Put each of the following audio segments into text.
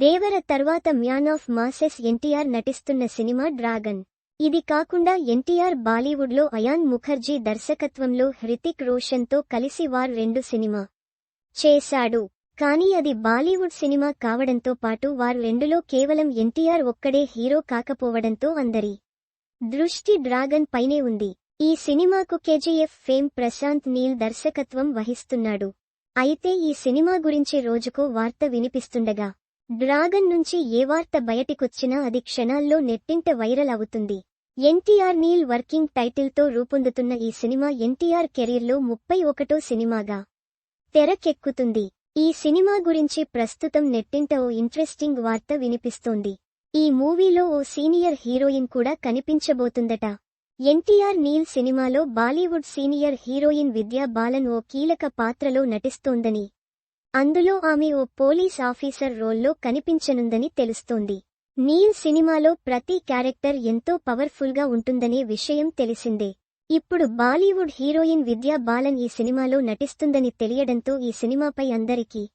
దేవర తర్వాత man of masses NTR నటిస్తున్న cinema dragon. ఇది కాకుండా ఎన్టీఆర్ బాలీవుడ్లో అయాన్ ముఖర్జీ దర్శకత్వంలో హృతిక్ రోషన్తో కలిసి వార్ రెండు సినిమా చేశాడు. కానీ అది బాలీవుడ్ సినిమా కావడంతో పాటు వారు రెండులో కేవలం ఎన్టీఆర్ ఒక్కడే హీరో కాకపోవడంతో అందరి దృష్టి డ్రాగన్ పైనే ఉంది. ఈ సినిమాకు కేజీఎఫ్ ఫేమ్ ప్రశాంత్ నీల్ దర్శకత్వం వహిస్తున్నాడు. అయితే ఈ సినిమా గురించి రోజుకో వార్త వినిపిస్తుండగా డ్రాగన్ నుంచి ఏ వార్త బయటికొచ్చినా అది క్షణాల్లో నెట్టింట వైరల్ అవుతుంది ఎన్టీఆర్ నీల్ వర్కింగ్ టైటిల్తో రూపొందుతున్న ఈ సినిమా ఎన్టీఆర్ కెరీర్లో ముప్పై ఒకటో సినిమాగా తెరకెక్కుతుంది. ఈ సినిమా గురించి ప్రస్తుతం నెట్టింట ఓ ఇంట్రెస్టింగ్ వార్త వినిపిస్తోంది. ఈ మూవీలో ఓ సీనియర్ హీరోయిన్ కూడా కనిపించబోతుందట. ఎన్టీఆర్ నీల్ సినిమాలో Bollywood senior heroine Vidya Balan ఓ కీలక పాత్రలో నటిస్తోందని అందులో ఆమె ఓ పోలీస్ ఆఫీసర్ రోల్లో కనిపించనుందని తెలుస్తోంది. నీల్ సినిమాలో ప్రతి క్యారెక్టర్ ఎంతో పవర్ఫుల్గా ఉంటుందనే విషయం తెలిసిందే. ఇప్పుడు బాలీవుడ్ హీరోయిన్ విద్యా బాలన్ ఈ సినిమాలో నటిస్తుందని తెలియడంతో ఈ సినిమాపై అందరికీ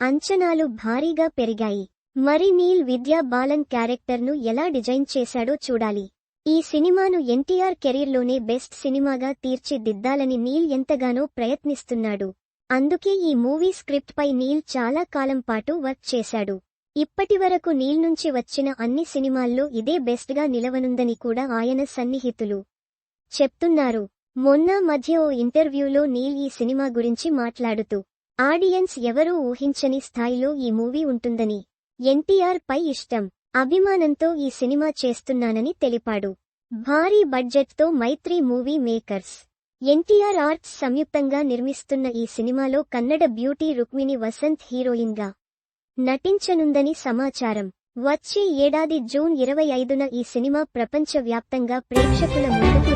అంచనాలు భారీగా పెరిగాయి. మరి నీల్ విద్యా బాలన్ క్యారెక్టర్ను ఎలా డిజైన్ చేశాడో చూడాలి. ఈ సినిమాను ఎన్టీఆర్ కెరీర్లోనే బెస్ట్ సినిమాగా తీర్చిదిద్దాలని నీల్ ఎంతగానో ప్రయత్నిస్తున్నాడు. అందుకే ఈ మూవీ స్క్రిప్ట్ పై నీల్ చాలా కాలం పాటు వర్క్ చేశాడు. ఇప్పటివరకు నీల్ నుంచి వచ్చిన అన్ని సినిమాల్లో ఇదే బెస్ట్గా నిలవనుందని కూడా ఆయన సన్నిహితులు చెప్తున్నారు. మొన్న మధ్య ఓ ఇంటర్వ్యూలో నీల్ ఈ సినిమా గురించి మాట్లాడుతూ ఆడియన్స్ ఎవరూ ఊహించని స్థాయిలో ఈ మూవీ ఉంటుందని ఎన్టీఆర్ పై ఇష్టం అభిమానంతో ఈ సినిమా చేస్తున్నానని తెలిపాడు. భారీ బడ్జెట్తో Mythri movie makers NTR arts సంయుక్తంగా నిర్మిస్తున్న ఈ సినిమాలో కన్నడ బ్యూటీ రుక్మిణి వసంత్ హీరోయిన్గా నటించనుందని సమాచారం. వచ్చే ఏడాది జూన్ ఇరవై ఐదున ఈ సినిమా ప్రపంచవ్యాప్తంగా ప్రేక్షకుల ముందుకు